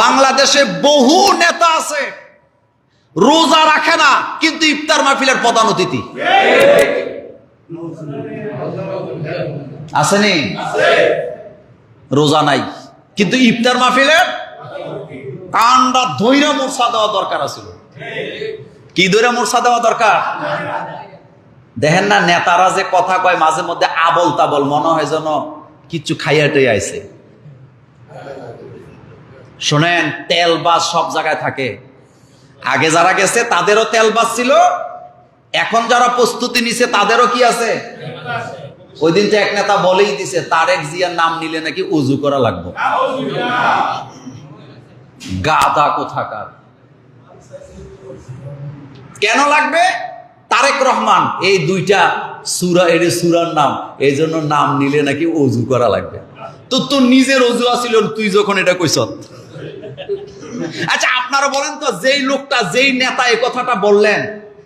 বাংলাদেশে বহু নেতা আছে, রোজা রাখে না, কিন্তু ইফতার মাহফিলের প্রধান অতিথি। আসেনি রোজা নাই, কিন্তু ইফতার মাহফিলের কান্ডা ধৈর্য মোর্চা দেওয়া দরকার আছিল। কি ধৈর্য মোর্চা দেওয়া দরকার? দেখেন না, নেতারা যে কথা কয়, মাঝে মধ্যে আবল তাবল মনে হয় যেন কিছু খাইয়াটাই আইছে। শোনেন, তেল বাস সব জায়গায় থাকে। আগে যারা গেছে, তাদেরও তেল বাস ছিল, এখন যারা প্রস্তুতি নিছে, তাদেরও কি আছে? ওই দিন তো এক নেতা বলেই দিছে, তারেক জিয়ার নাম নিলে নাকি উজু করা লাগবে। গাদা কোথাকার। কেন লাগবে? তারেক রহমান, এই দুইটা সুরা এর সুরার নাম, এই জন্য নাম নিলে নাকি অজু করা লাগবে। তো তোর নিজের অজু আসিল তুই যখন এটা কইস আচ্ছা আপনারা বলেন তো যেই লোকটা যেই নেতা এই কথাটা বললেন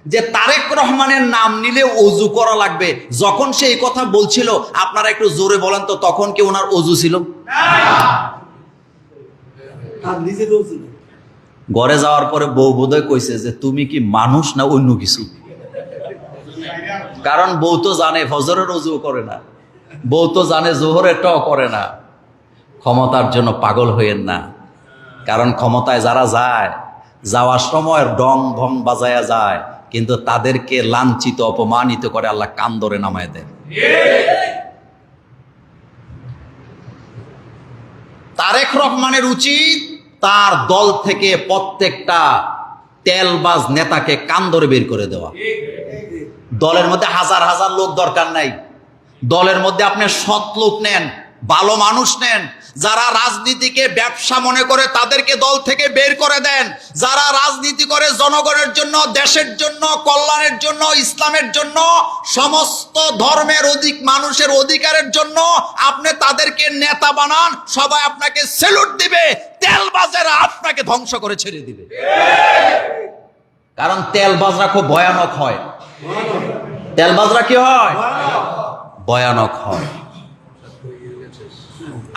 যে তারেক রহমানের নাম নিলে অজু করা লাগবে যখন সে এই কথা বলছিল আপনারা একটু জোরে বলেন তো তখন কি ওনার অজু ছিল? ঘরে যাওয়ার পরে বউ বোধহয় কইছে যে তুমি কি মানুষ না অন্য কিছু? কারণ বউ তো জানে ফজরের অজু করে না। বউ তো জানে জোহরেরটাও করে না। ক্ষমতার জন্য পাগল হইয়েন না। কারণ ক্ষমতায় যারা যায়, যাওয়ার সময় ডং ভং বাজায়া যায়, কিন্তু তাদেরকে লাঞ্ছিত, অপমানিত করে আল্লাহ কান ধরে নামায় দেয় তারেক রহমানের উচিত তার দল থেকে প্রত্যেকটা তেলবাজ নেতাকে কান ধরে বের করে দেওয়া। দলের মধ্যে হাজার হাজার লোক দরকার নাই। দলের মধ্যে আপনি সৎ লোক নেন ভালো মানুষ নেন, যারা রাজনীতিকে ব্যবসা মনে করে তাদেরকে দল থেকে বের করে দেন, যারা রাজনীতি করে জনগণের জন্য, দেশের জন্য, কল্যাণের জন্য, ইসলামের জন্য, সমস্ত ধর্মের অধিক, মানুষের অধিকারের জন্য আপনি তাদেরকে নেতা বানান, সবাই আপনাকে সেলুট দিবে, তেলবাজেরা আপনাকে ধ্বংস করে ছেড়ে দিবে। কারণ তেলবাজরা খুব ভয়ানক হয়। তেলবাজরা কি হয়? ভয়ানক হয়।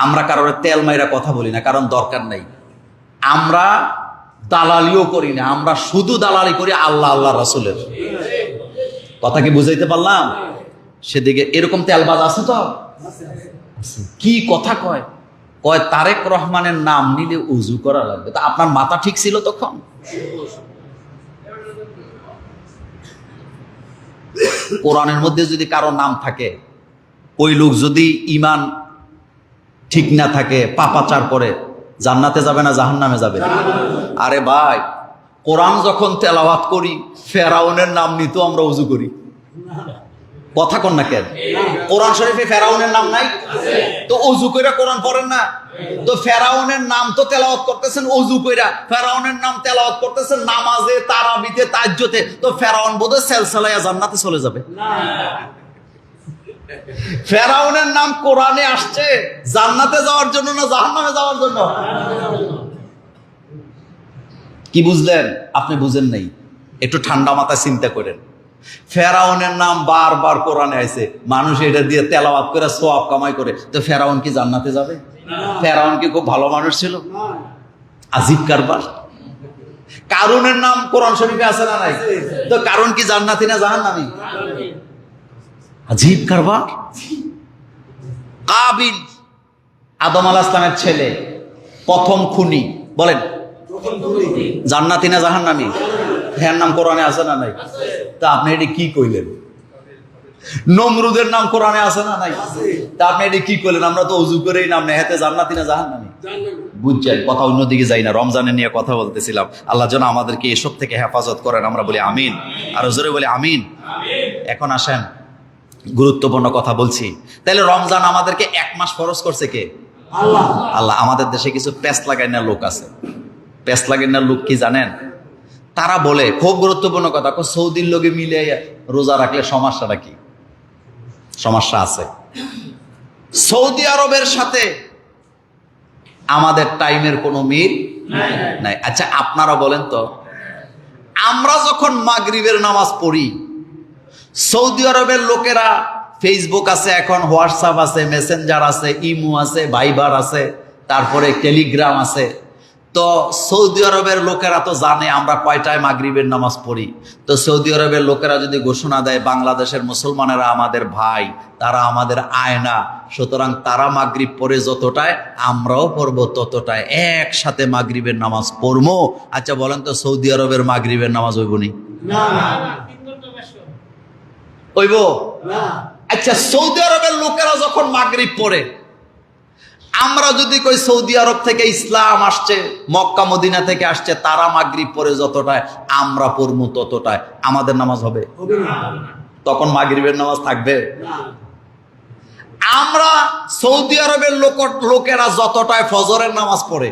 আমরা কারোর তেল মাইরা কথা বলি না, কারণ দরকার নাই। আমরা দালালিও করি না, আমরা শুধু দালালি করি আল্লাহ আল্লাহ রসুলের। কথা কি বুঝাইতে পারলাম? সেদিকে এরকম তেলবাজ আছে তো? কি কথা কয়? কয়, তারেক রহমানের নাম নিলে উজু করা লাগবে। তা আপনার মাথা ঠিক ছিল তখন? কোরআনের মধ্যে যদি কারও নাম থাকে, ওই লোক যদি ইমান ঠিক না থাকে পাপাচার করে, জান্নাতে যাবে না, জাহান্নামে যাবে? আরে ভাই, কোরআন যখন তেলাওয়াত করি, ফেরাউনের নাম নিতেও আমরা উজু করি। কথা কন না কেন? কোরআন শরীফে ফেরাউনের নাম নাই? তো অজু কইরা কোরআন পড়েন না? তো ফেরাউনের নাম তো তেলাওয়াত করতেছেন অজু কইরা। ফেরাউনের নাম তেলাওয়াত করতেছেন নামাজে তারাবিতে তাজ্জতে। তো ফেরাউন বোধহয় সেলসালাইয়া জান্নাতে চলে যাবে। ফেরাউনের নাম কোরআনে আসছে। জান্নাতে যাওয়ার জন্য না জাহান্নামে যাওয়ার জন্য? কি বুঝলেন? আপনি বুঝেন নাই। একটু ঠান্ডা মাথায় চিন্তা করেন। ফেরাউনের নাম বারবার কোরআনে আছে মানুষ এটা দিয়ে তেলাওয়াত করে, সোয়াব কামাই করে। তো ফেরাউন কি জান্নাতে যাবে? ফেরাউন কি খুব ভালো মানুষ ছিল? আজিব কারবার। কারুনের নাম কোরআন শরীফে আছে না নাই? তো কারণ কি জান্নাতি না জাহান্নামী? আজীব কারবার কাবিল, আদম আল ইসলামের ছেলে, প্রথম খুনি, বলেন। জান্নাতি না জাহান্নামি? হ্যার নাম কোরআনে আছে না নাই? তা আপনি এটি কি কইলেন? নমরুদের নাম কোরআনে আছে না নাই? তা আপনি এটি কি করলেন আমরা তো অজু করেই নাম নেই। হাতে জান্নাতি না জাহান্নামি? বুঝছেন, কথা অন্যদিকে যাই না। রমজানের নিয়ে কথা বলতেছিলাম। আল্লাহ যেন আমাদেরকে এসব থেকে হেফাজত করেন। আমরা বলি আমিন। আর জোরে বলি আমিন। এখন আসেন। গুরুত্বপূর্ণ কথা বলছি। তাহলে রমজান আমাদেরকে এক মাস ফরজ করছে কে? আল্লাহ। আল্লাহ আমাদের দেশে কিছু প্যাস লাগাই না লোক আছে। প্যাস লাগাই না লোক কি জানেন? তারা বলে খুব গুরুত্বপূর্ণ কথা সৌদির লোকে মিলে রোজা রাখলে সমস্যাটা কি? সমস্যা আছে। সৌদি আরবের সাথে আমাদের টাইমের কোনো মিল নাই। আচ্ছা আপনারা বলেন তো আমরা যখন মাগরিবের নামাজ পড়ি সৌদি আরবের লোকেরা ফেসবুক আছে, এখন হোয়াটসঅ্যাপ আছে মেসেঞ্জার আছে ইমো আছে ভাইবার আছে, তারপরে টেলিগ্রাম আছে। তো সৌদি আরবের লোকেরা তো জানে আমরা কয়টায় মাগরিবের নামাজ পড়ি। তো সৌদি আরবের লোকেরা যদি ঘোষণা দেয়, বাংলাদেশের মুসলমানেরা আমাদের ভাই, তারা আমাদের আয়না, সুতরাং তারা মাগরিব পড়ে যতটায়, আমরাও পড়ব ততটায়, একসাথে মাগরিবের নামাজ পড়ব। আচ্ছা বলেন তো সৌদি আরবের মাগরিবের নামাজ হইব নি? না না। হইব? আচ্ছা সৌদি আরবের লোকেরা যখন মাগরিব পড়ে আমরা যদি কই সৌদি আরব থেকে ইসলাম আসছে মক্কা মদিনা থেকে আসছে তারা মাগরিব পড়ে যতটায় আমরা পড়মু ততটায়। আমাদের নামাজ হবে? তখন মাগরিবের নামাজ থাকবে? আমরা সৌদি আরবের লোক লোকেরা যতটায় ফজরের নামাজ পড়ে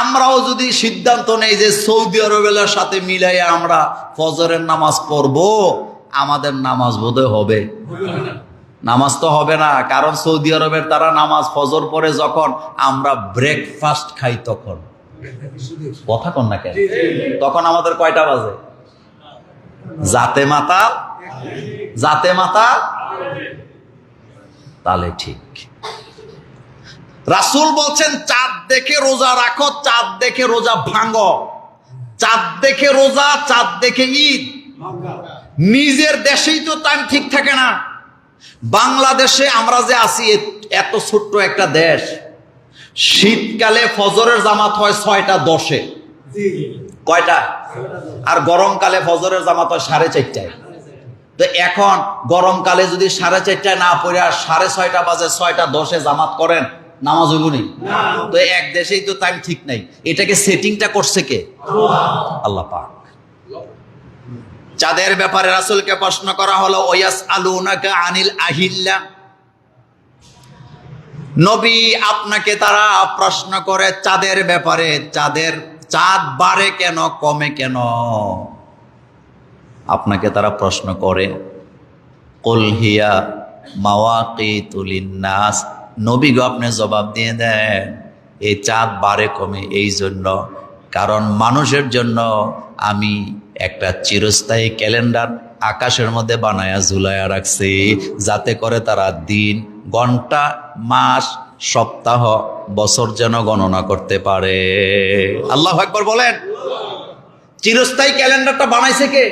আমরাও যদি সিদ্ধান্ত নেই যে সৌদি আরবের সাথে মিলাই আমরা ফজরের নামাজ পড়ব আমাদের নামাজ বোধহয় হবে। নামাজ তো হবে না, কারণ সৌদি আরবের তারা নামাজ ফজর পরে যখন আমরা ব্রেকফাস্ট খাই তখন। কথা কন না কেন? তখন আমাদের কয়টা বাজে? জাতে মাতা? জাতে মাতা? তাহলে ঠিক। রাসূল বলছেন, চাঁদ দেখে রোজা রাখো, চাঁদ দেখে রোজা ভাঙো। চাঁদ দেখে রোজা, চাঁদ দেখে ঈদ। ভাঙ্গা নিজের দেশেই তো টাইম ঠিক থাকে না। বাংলাদেশে আমরা যে আছি এত ছোট্ট একটা দেশ। শীতকালে ফজরের জামাত হয় ছয়টা দশে। কয়টা? আর গরমকালে ফজরের জামাত হয় সাড়ে চারটায়। তো এখন গরমকালে যদি সাড়ে চারটায় না পড়ে আর সাড়ে ছয়টা বাজে ছয়টা দশে জামাত করেন নামাজ হইবনি তো এক দেশেই তো টাইম ঠিক নাই। এটাকে সেটিংটা করছে কে? আল্লাহ পাক। চাঁদের ব্যাপারে রাসূলকে প্রশ্ন করা হলো ওয়াস আলুনাকা আনিল আহিল্লা। নবী আপনাকে তারা প্রশ্ন করে, চাঁদের ব্যাপারে, চাঁদের চাঁদ বাড়ে কেন, কমে কেন? আপনাকে তারা প্রশ্ন করে কলহিয়া মাওয়াকিতুল নাস নবী গো, আপনি জবাব দিয়ে দেন, এই চাঁদ বাড়ে, কমে, এই জন্য। কারণ মানুষের জন্য আমি একটা চিরস্থায়ী ক্যালেন্ডার আকাশের মধ্যে বানায়া ঝুলায়া রাখছি, যাতে করে তারা দিন, ঘণ্টা, মাস, সপ্তাহ, বছর যেন গণনা করতে পারে। আল্লাহ একবার বলেন? চিরস্থায়ী ক্যালেন্ডারটা বানাইছে কে?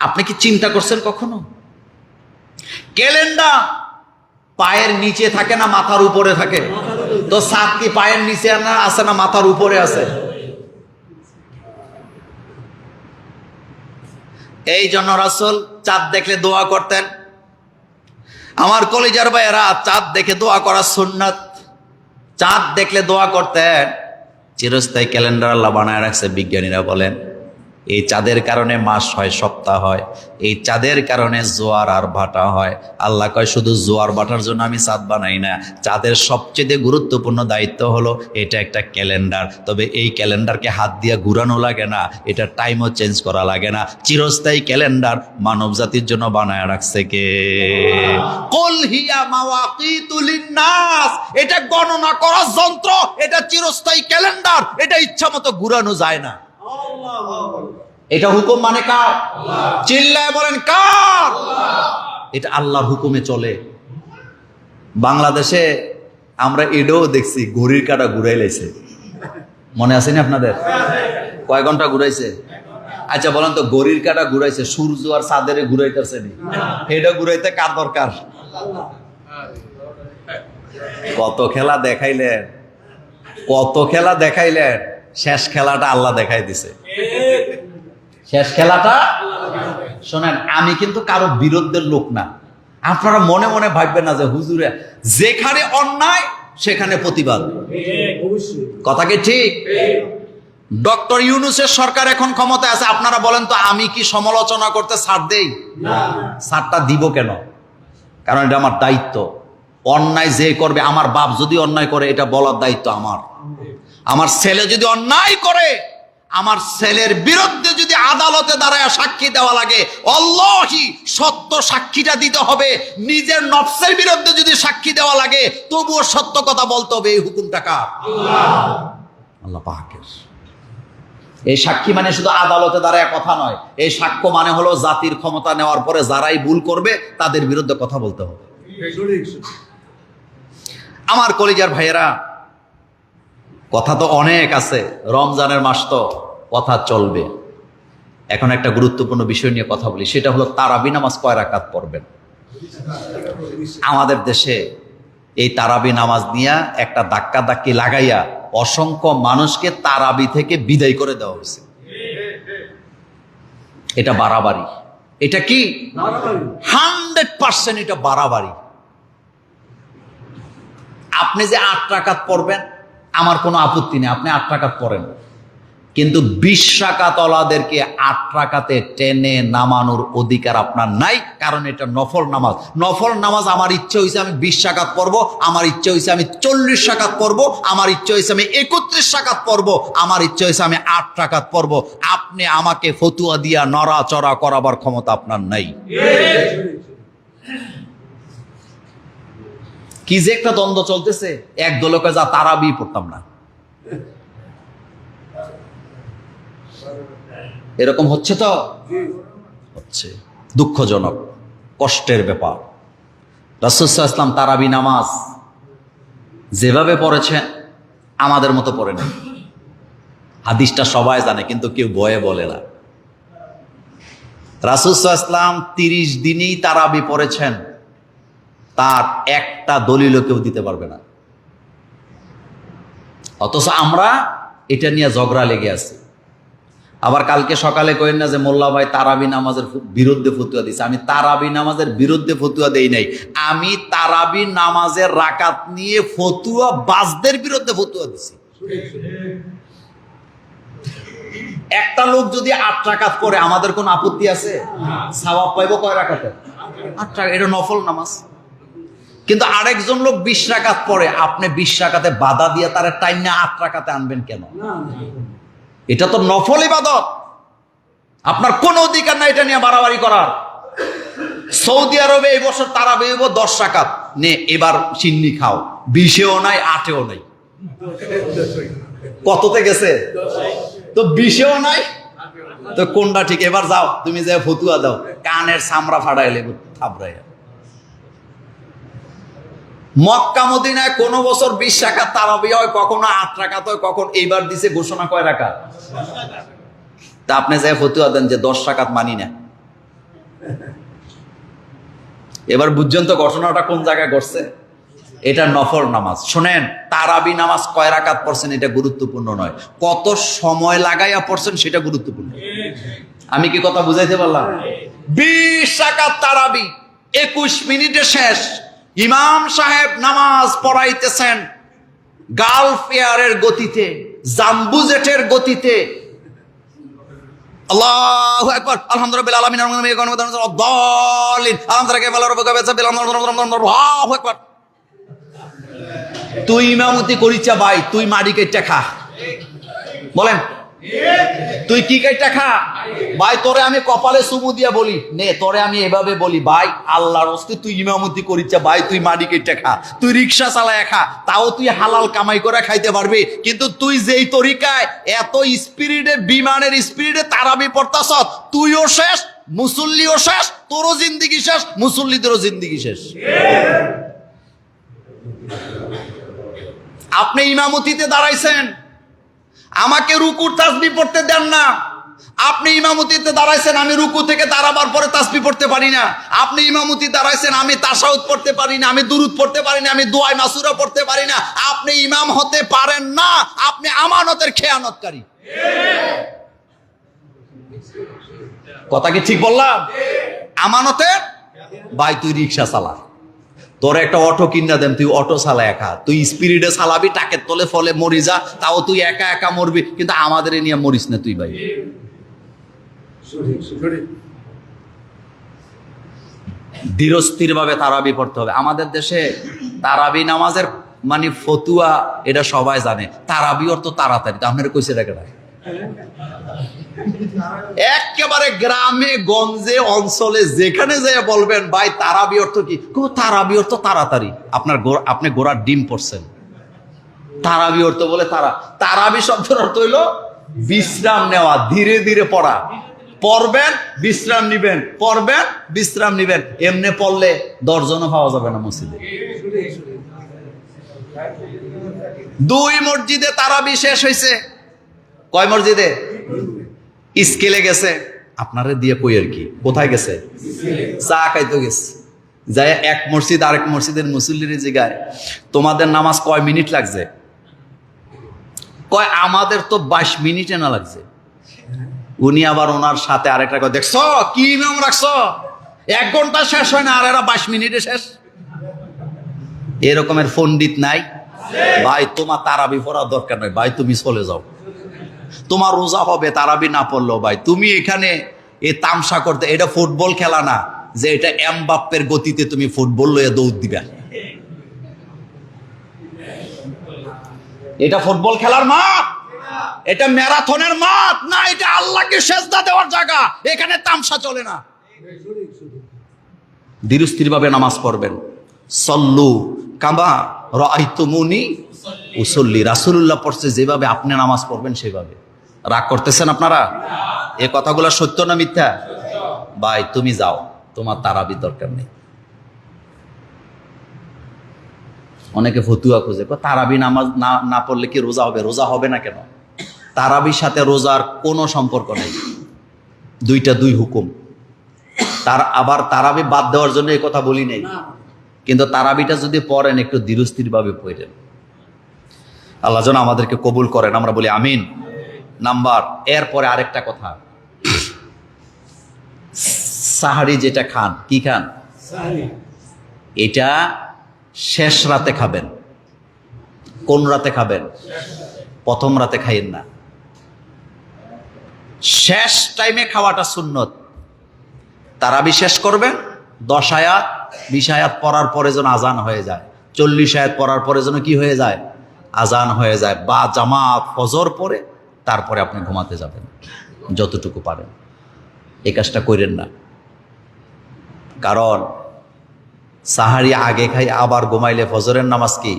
আপনি কি চিন্তা করছেন কখনো? ক্যালেন্ডার পায়ের নিচে থাকে না, মাথার উপরে থাকে। তো সাত কি পায়ের নিচে না আছে না মাথার উপরে আছে? এই জন্য রাসুল চাঁদ দেখলে দোয়া করতেন। আমার কলিজার ভাইয়েরা, চাঁদ দেখে দোয়া করা সুন্নাত। চাঁদ দেখলে দোয়া করতেন। চিরস্থায়ী ক্যালেন্ডার আল্লাহ বানায় রাখছে, বিজ্ঞানীরা বলেন। এই চাঁদের কারণে মাস হয়, সপ্তাহ হয়। এই চাঁদের কারণে জোয়ার আর ভাটা হয়। আল্লাহ কয়, শুধু জোয়ার ভাটার জন্য আমি চাঁদ বানাই না। চাঁদের সবচেয়ে গুরুত্বপূর্ণ দায়িত্ব হলো এটা একটা ক্যালেন্ডার। তবে এই ক্যালেন্ডারকে হাত দিয়ে ঘুরানো লাগে না। এটা টাইমও চেঞ্জ করা লাগে না। চিরস্থায়ী ক্যালেন্ডার মানব জাতির জন্য বানায় রাখছে কে? এটা গণনা করার যন্ত্র, এটা চিরস্থায়ী ক্যালেন্ডার। এটা ইচ্ছা মতো ঘুরানো যায় না। এটা হুকুম মানে কার? চিল্লায় বলেন কার? এটা আল্লাহর হুকুমে চলে। বাংলাদেশে আমরা এটাও দেখছি ঘড়ির কাটা ঘুরাই লাইছে মনে আছে না আপনাদের? কয় ঘণ্টা ঘুরাইছে? আচ্ছা বলেন তো ঘড়ির কাটা ঘুরাইছে সূর্য আর চাঁদের ঘুরাইতেছে নি। এটা ঘুরাইতে কার দরকার? কত খেলা দেখাইলেন কত খেলা দেখাইলেন শেষ খেলাটা আল্লাহ দেখাই দিছে। শেষ খেলাটা? শোনেন আমি কিন্তু কারও বিরুদ্ধের লোক না। আপনারা মনে মনে ভাববেন না যে হুজুরে যেখানে অন্যায় সেখানে প্রতিবাদ। কথা কি ঠিক? ডক্টর ইউনুসের সরকার এখন ক্ষমতায় আছে। আপনারা বলেন তো আমি কি সমালোচনা করতে ছাড় দেই? ছাড়টা দিব কেন? কারণ এটা আমার দায়িত্ব। অন্যায় যে করবে আমার বাপ যদি অন্যায় করে এটা বলার দায়িত্ব আমার। আমার ছেলে যদি অন্যায় করে আমার ছেলের বিরুদ্ধে যদি আদালতে দাঁড়ায় সাক্ষী দেওয়া লাগে অল্লাহি সত্য সাক্ষীটা দিতে হবে। নিজের নফসের বিরুদ্ধে যদি সাক্ষী দেওয়া লাগে তবুও সত্য কথা বলতে হবে এই হুকুমটা কার? আল্লাহ পাকের। এই সাক্ষী মানে শুধু আদালতে দাঁড়ায় কথা নয় এই সাক্ষ্য মানে হলো জাতির ক্ষমতা নেওয়ার পরে যারাই ভুল করবে তাদের বিরুদ্ধে কথা বলতে হবে। আমার কলিজার ভাইয়েরা কথা তো অনেক আছে, রমজানের মাস তো কথা চলবে। এখন একটা গুরুত্বপূর্ণ বিষয় নিয়ে কথা বলি, সেটা হলো তারাবি নামাজ কয় রাকাত পড়বেন? আমাদের দেশে এই তারাবি নামাজ নিয়ে একটা ধাক্কা ধাক্কি লাগাইয়া অসংখ্য মানুষকে তারাবি থেকে বিদায় করে দেওয়া হয়েছে। এটা বাড়াবাড়ি। এটা কি? হান্ড্রেড পার্সেন্ট এটা বাড়াবাড়ি। আপনি যে আট টাকাত পড়বেন আমার কোনো আপত্তি নেই, আপনি আট টাকাত পড়েন। কিন্তু বিশ টাকাতলাদেরকে আট টাকাতে টেনে নামানোর অধিকার আপনার নাই, কারণ এটা নফল নামাজ। নফল নামাজ আমার ইচ্ছে হয়েছে আমি বিশ টাকাত পড়ব, আমার ইচ্ছে হয়েছে আমি চল্লিশ টাকাত পড়ব, আমার ইচ্ছে হয়েছে আমি একত্রিশ টাকাত পড়ব, আমার ইচ্ছে হয়েছে আমি আট টাকাত পড়ব। আপনি আমাকে ফতুয়া দিয়া নড়াচড়া করাবার ক্ষমতা আপনার নাই। কি যে একটা দ্বন্দ্ব চলতেছে, এক দলকে যা তারা তারাবি পড়তাম না। এরকম হচ্ছে তো? হচ্ছে। দুঃখজনক, কষ্টের ব্যাপার। রাসুসাহ ইসলাম তারাবি নামাজ যেভাবে পড়েছেন, আমাদের মতো পড়ে নেই। হাদিসটা সবাই জানে, কিন্তু কেউ বয়ে বলে না। রাসুসাহ ইসলাম তিরিশ দিনই তারাবি পড়েছেন। তার একটা দলিলও কেউ দিতে পারবে না। অথচ আমরা এটা নিয়ে ঝগড়া লেগে আছি। আবার কালকে সকালে কইন না যে মোল্লা ভাই তারাবি নামাজের বিরুদ্ধে ফতুয়া দিছে। আমি তারাবি নামাজের বিরুদ্ধে ফতুয়া দেই নাই। আমি তারাবি নামাজের রাকাত নিয়ে ফতুয়া বাজদের বিরুদ্ধে ফতুয়া দিছি। একটা লোক যদি আট রাকাত করে আমাদের কোন আপত্তি আছে? সওয়াব পাইবো কয় রাকাতে? আট টাকা এটা নফল নামাজ। কিন্তু আরেকজন লোক বিশ রাকাত পড়ে আপনি বিশ রাকাতে বাধা দিয়ে তার টাইম নিয়ে আট রাকাতে আনবেন কেন? এটা তো নফল ইবাদত। আপনার কোন অধিকার নাই এটা নিয়ে বাড়াবাড়ি করার। সৌদি আরবে এই বছর তারা বেরোবো দশ টাকা নে এবার চিন্নি খাও। বিশেও নাই আটেও নাই। কততে গেছে? তো বিশেও নাই? তো কোনটা ঠিক? এবার যাও তুমি যে ফতুয়া দাও। কানের সামরা ফাড়াইলে থাবড়াইয়া মক্কা মদিনায় কোনো বছর বিশ টাকা তারাবি হয়, কখনো আট টাকা হয়, কখন এইবার দিছে ঘোষণা কয় রাখা তা আপনি যে ফতুয়া দেন যে দশ টাকাত মানি না। এবার বুঝছেন তো ঘটনাটা কোন জায়গায় ঘটছে? এটা নফর নামাজ। শোনেন, তারাবি নামাজ কয় রাকাত পড়ছেন এটা গুরুত্বপূর্ণ নয়। কত সময় লাগাইয়া পড়ছেন সেটা গুরুত্বপূর্ণ। আমি কি কথা বুঝাইতে পারলাম? বিশ রাকাত তারাবি, একুশ মিনিটে শেষ। ইমাম সাহেব নামাজ পড়াইতেছেন গালফ এয়ারের গতিতে, জাম্বুজেটের গতিতে। আল্লাহু তুই ইমামতি করিছা ভাই, তুই মাড়ি কেটে খা। বলেন। তুই কি কেটে খা? ভাই, তোরে আমি কপালে সুমু দিয়া বলি। নে, তোরে আমি এভাবে বলি, ভাই, আল্লাহর হস্তে তুই ইমামতি করিচ্ছা, ভাই, তুই মাড়ি কেটে খা। তুই রিক্সা চালায় খা, তাও তুই হালাল কামাই করে খাইতে পারবি। কিন্তু তুই যেই তরিকায় এত স্পিরিটে, বিমানের স্পিরিটে তারাবি পড়তাস তুইও শেষ, মুসল্লিও শেষ, তোরও জিন্দিগি শেষ, মুসল্লিদেরও জিন্দিগি শেষ। আপনি ইমামতিতে দাঁড়াইছেন আমাকে রুকুর তাসবি পড়তে দেন না। আপনি ইমামতিতে দাঁড়াইছেন, আমি রুকু থেকে দাঁড়াবার পরে তাসবি পড়তে পারি না। আপনি ইমামতি দাঁড়াইছেন, আমি তাসাউদ পড়তে পারি না, আমি দুরুদ পড়তে পারি না, আমি দোয়াই মাসুরা পড়তে পারি না। আপনি ইমাম হতে পারেন না, আপনি আমানতের খেয়ানতকারী। কথা কি ঠিক বললাম? আমানতের ভাই তুই রিক্সা চালা তোর একটা অটো কিনা দেন, তুই অটো চালা একা। তুই স্পিরিটে চালাবি টাকের তলে ফলে মরি যা, তাও তুই একা একা মরবি, কিন্তু আমাদের নিয়ে মরিস না তুই ভাই। ধীরস্থির ভাবে তারাবি পড়তে হবে। আমাদের দেশে তারাবি নামাজের মানে ফতুয়া, এটা সবাই জানে। তারাবি অর্থ তাড়াতাড়ি আপনার কইছে এটা কেডা? একেবারে গ্রামে, গঞ্জে, অঞ্চলে যেখানে যে বলবেন, ভাই, তারাবি অর্থ কি? তারাবি অর্থ তাড়াতাড়ি। আপনার আপনি গোড়ার ডিম পড়ছেন। তারাবি অর্থ বলে তারা। তারাবি শব্দের অর্থ হইল বিশ্রাম নেওয়া, ধীরে ধীরে পড়া। পড়বেন, বিশ্রাম নিবেন। পড়বেন, বিশ্রাম নিবেন। এমনি পড়লে দর্জনও পাওয়া যাবে না মসজিদে। দুই মসজিদে তারাবি শেষ হয়েছে কয় মসজিদে? স্কেলে গেছে। আপনারে দিয়ে কই আর কি? কোথায় গেছে? চা খাইতে গেছে। যাই এক মসজিদ, আরেক মসজিদের মুসল্লির জিগায়, তোমাদের নামাজ কয় মিনিট লাগছে? কয়, আমাদের তো বাইশ মিনিটে না লাগছে। উনি আবার ওনার সাথে আরেকটা কয়, দেখছ, কি নাম রাখছো? এক ঘণ্টা শেষ হয় না, আর এরা বাইশ মিনিটে শেষ। এরকমের পণ্ডিত নাই। ভাই, তোমার তারাবি পড়ার দরকার নাই। ভাই, তুমি চলে যাও। তোমার রোজা হবে, তারাবি না পড়লেও ভাই। তুমি এখানে এ তামসা করতে, এটা ফুটবল খেলা না, যে এটা এমবাপ্পের গতিতে তুমি ফুটবল লয়ে দৌড় দিবা। এটা ফুটবল খেলার মাঠ, এটা ম্যারাথনের মাঠ, না, এটা আল্লাহকে সেজদা দেওয়ার জায়গা, এখানে তামসা চলে না। ধীরস্থির ভাবে নামাজ পড়বেন। সল্লু কাবা রাইতুমুনি উসল্লি। রাসূলুল্লাহ পড়ছে যেভাবে আপনি নামাজ পড়বেন সেভাবে। রাগ করতেছেন আপনারা? এ কথাগুলো সত্য না মিথ্যা? ভাই তুমি যাও। তোমার তারাবি দরকার নেই। অনেকে ফতুয়া খুঁজে। তারাবি নামাজ না না পড়লে কি রোজা হবে? রোজা হবে না কেন? তারাবির সাথে রোজার কোনো সম্পর্ক নেই। দুইটা দুই হুকুম। তার আবার তারাবি বাদ দেওয়ার জন্য এই কথা বলি নাই। কিন্তু তারাবিটা যদি পড়েন একটু ধীরস্থির ভাবে পড়েন। আল্লাহ যেন আমাদেরকে কবুল করেন। আমরা বলি আমিন। নাম্বার এরপরে আরেকটা কথা। সাহারি যেটা খান কি খান? এটা শেষ রাতে খাবেন। কোন রাতে খাবেন? প্রথম রাতে খাইয়েন না। শেষ টাইমে খাওয়াটা সুন্নত। তারাবি শেষ করবেন দশ আয়াত বিশ আয়াত পড়ার পরে যেন আজান হয়ে যায়। চল্লিশ আয়াত পড়ার পরে যেন কি হয়ে যায়? আজান হয়ে যায় বা জামাত ফজর পরে তারপরে আপনি ঘুমাতে যাবেন, যতটুকু পারেন। এই কাজটা করেন না। কারণ সাহারি আগে খাই, আবার ঘুমাইলে ফজরের নামাজ কি?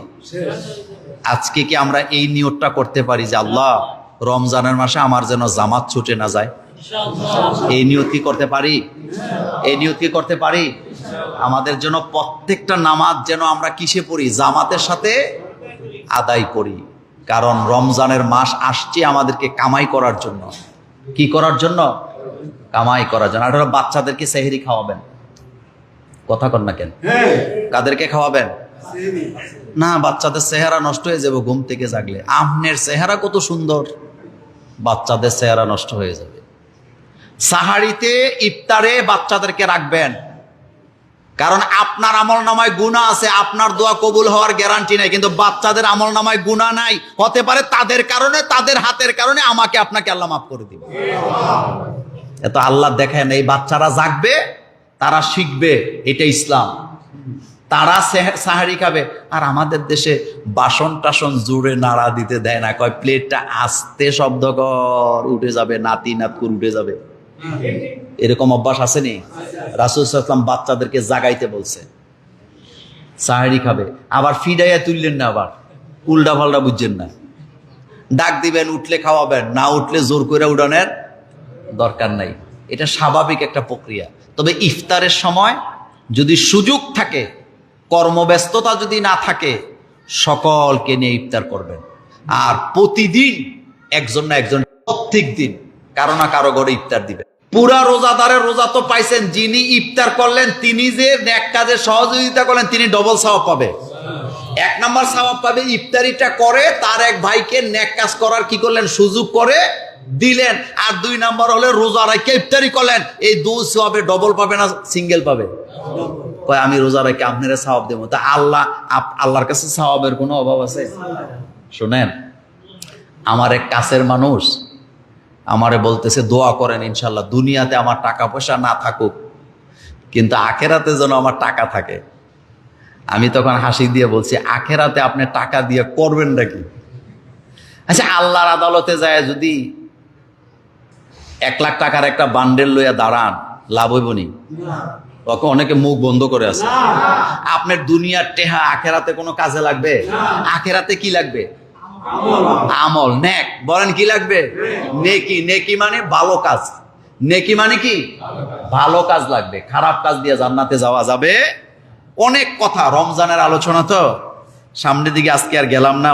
আজকে কি আমরা এই নিয়তটা করতে পারি যে আল্লাহ, রমজানের মাসে আমার যেন জামাত ছুটে না যায়? এই নিয়ত কি করতে পারি? এই নিয়ত কি করতে পারি? আমাদের জন্য প্রত্যেকটা নামাজ যেন আমরা কিসে পড়ি? জামাতের সাথে আদায় করি। কারণ রমজানের মাস আসছে আমাদেরকে কামাই করার জন্য। কি করার জন্য? কামাই করার জন্য। আর বাচ্চাদেরকে সেহেরি খাওয়াবেন। কথা কন না কেন? হ্যাঁ। কাদেরকে খাওয়াবেন? না বাচ্চাদের চেহারা নষ্ট হয়ে যাবে ঘুম থেকে জাগলে। আমনের চেহারা কত সুন্দর। বাচ্চাদের চেহারা নষ্ট হয়ে যাবে। সাহারিতে ইফতারে বাচ্চাদেরকে রাখবেন। কারণ আপনার আমল নামায় গুণা আছে, আপনার দোয়া কবুল হওয়ার গ্যারান্টি নাই, কিন্তু বাচ্চাদের আমল নামায় গুণা নাই। হতে পারে তাদের কারণে, তাদের হাতের কারণে আমাকে আপনাকে আল্লাহ মাফ করে দিবে। এত আল্লাহ দেখেন, এই বাচ্চারা জাগবে, তারা শিখবে, এটা ইসলাম। তারা সাহারি খাবে। আর আমাদের দেশে বাসন টাসন জুড়ে নাড়া দিতে দেয় না। কয়, প্লেটটা আস্তে শব্দ কর, উঠে যাবে নাতি নাতকুর উঠে যাবে। এরকম অভ্যাস আসেনি রাসুল সাল্লাম বাচ্চাদেরকে জাগাইতে বলছে। সাহারি খাবে। আবার ফিডাইয়া তুললেন না আবার। উল্টা পাল্টা বুঝছেন না। ডাক দিবেন, উঠলে খাওয়াবেন, না উঠলে জোর করে উড়ানের দরকার নাই। এটা স্বাভাবিক একটা প্রক্রিয়া। তবে ইফতারের সময় যদি সুযোগ থাকে, কর্মব্যস্ততা যদি না থাকে, সকলকে নিয়ে ইফতার করবেন। আর প্রতিদিন একজন না একজন প্রত্যেক দিন কারও না কারও ঘরে ইফতার দিবেন। পুরা রোজাদারের রোজা তো পাইছেন, যিনি ইফতার করলেন, তিনি যে ন্যাক কাজে সহযোগিতা করলেন, তিনি ডবল সওয়াব পাবে। এক নম্বর সওয়াব পাবে, ইফতারিটা করে, তার এক ভাইকে ন্যাক কাজ করার কি করলেন, সুযোগ করে দিলেন। আর দুই নাম্বার হলে রোজা রাখে ইফতারি করলেন। এই দু সওয়াবে ডবল পাবে না সিঙ্গেল পাবে? কয়, আমি রোজা রেখে আপনারা সওয়াব দেবো। তা আল্লাহ আল্লাহর কাছে সওয়াবের কোনো অভাব আছে? শোনেন, আমার এক কাছের মানুষ আমারে বলতেছে দোয়া করেন ইনশাল্লাহ দুনিয়াতে আমার টাকা পয়সা না থাকুক কিন্তু আখেরাতে যেন আমার টাকা থাকে। আমি তখন হাসি দিয়ে বলছি আখেরাতে আপনি টাকা দিয়ে করবেন নাকি? আচ্ছা আল্লাহর আদালতে যায় যদি এক লাখ টাকার একটা বান্ডেল লইয়া দাঁড়ান লাভ হইব নি? ওকে অনেকে মুখ বন্ধ করে আছে। আপনার দুনিয়ার টেহা আখেরাতে কোনো কাজে লাগবে? আখেরাতে কি লাগবে? আমল, নেক। বলেন কি লাগবে? নেকি নেকি মানে ভালো কাজ। নেকি মানে কি? ভালো কাজ লাগবে। খারাপ কাজ দিয়ে জান্নাতে যাওয়া যাবে। অনেক কথা। রমজানের আলোচনা তো। সামনের দিকে আজকে আর গেলাম না।